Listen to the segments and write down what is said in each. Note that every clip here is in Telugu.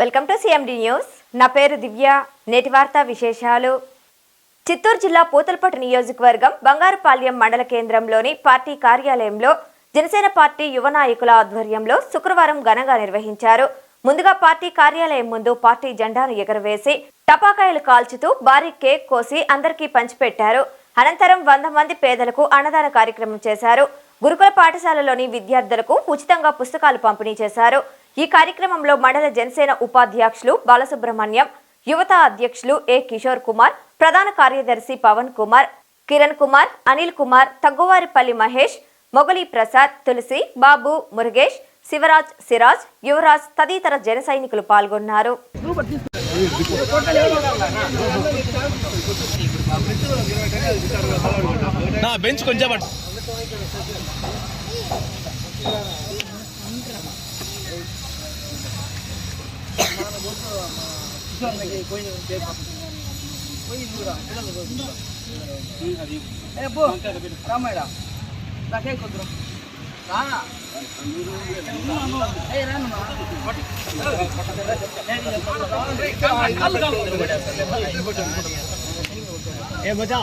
వెల్కమ్ టు సిఎండి న్యూస్ నా పేరు దివ్య. నేటి వార్తా విశేషాలు. చిత్తూరు జిల్లా పూతలపట్టు నియోజకవర్గం బంగారుపాళ్యం మండల కేంద్రంలోని పార్టీ కార్యాలయంలో జనసేన పార్టీ యువ నాయకుల ఆధ్వర్యంలో శుక్రవారం ఘనంగా నిర్వహించారు. ముందుగా పార్టీ కార్యాలయం ముందు పార్టీ జెండాను ఎగరవేసి టపాకాయలు కాల్చుతూ భారీ కేక్ కోసి అందరికీ పంచిపెట్టారు. అనంతరం వంద మంది పేదలకు అన్నదాన కార్యక్రమం చేశారు. గురుకుల పాఠశాలలోని విద్యార్థులకు ఉచితంగా పుస్తకాలు పంపిణీ చేశారు. ఈ కార్యక్రమంలో మండల జనసేన ఉపాధ్యక్షులు బాలసుబ్రహ్మణ్యం యువత అధ్యక్షులు ఏ కిషోర్ కుమార్ ప్రధాన కార్యదర్శి పవన్ కుమార్ కిరణ్ కుమార్ అనిల్ కుమార్ తగ్గువారిపల్లి మహేష్ మొగలి ప్రసాద్ తులసి బాబు మురుగేష్ శివరాజ్ సిరాజ్ యువరాజ్ తదితర జన సైనికులు పాల్గొన్నారు. నా బెంచ్ కొంచెం ಅಬ್ಬೋ ರಾಮಯ್ಯ ನಾಕೇ ಕೊದ್ರು ಏ ಬಜಾ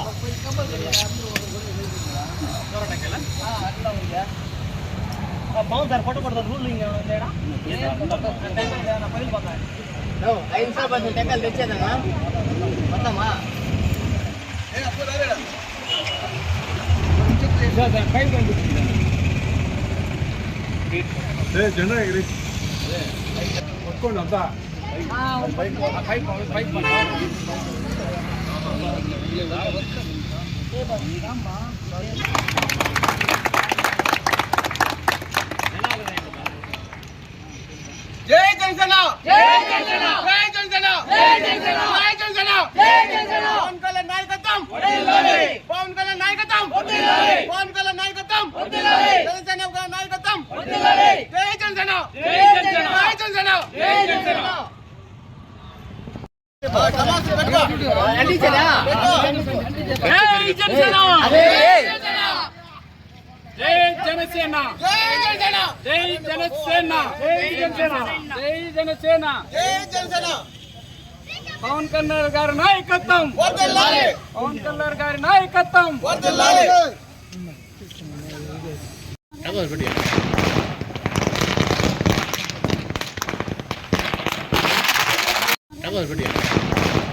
ಬಾವು ಸರ್ ಫೋಟೋ ಕೊಡ್ತಾರೆ ರೂಲ್ ಹಿಂಗೆ ಒಂದೇಡ ಪೈಲ್ ಬಂದ ఐదు నిమిషాలు పది టెక్కలు తెచ్చేదమ్మా మొత్తమా జెండా ఎగిరి పట్టుకోండి అంతా జై పవన్ కళ్యాణ్ నాయకత్వం పవన్ కళ్యాణ్ నాయకత్వం పవన్ కళ్యాణ్ నాయకత్వం జనసేన నాయకత్వం జై జనసేన జై జనసేన! జై జనసేన! జై జనసేన! జై జనసేన! जनसेना जय जनसेना जय जनसेना जय जनसेना जय जनसेना जय जनसेना పవన్ కళ్యాణ్ గారి నాయకత్వం పవన్ కళ్యాణ్ గారి నాయకత్వం That was.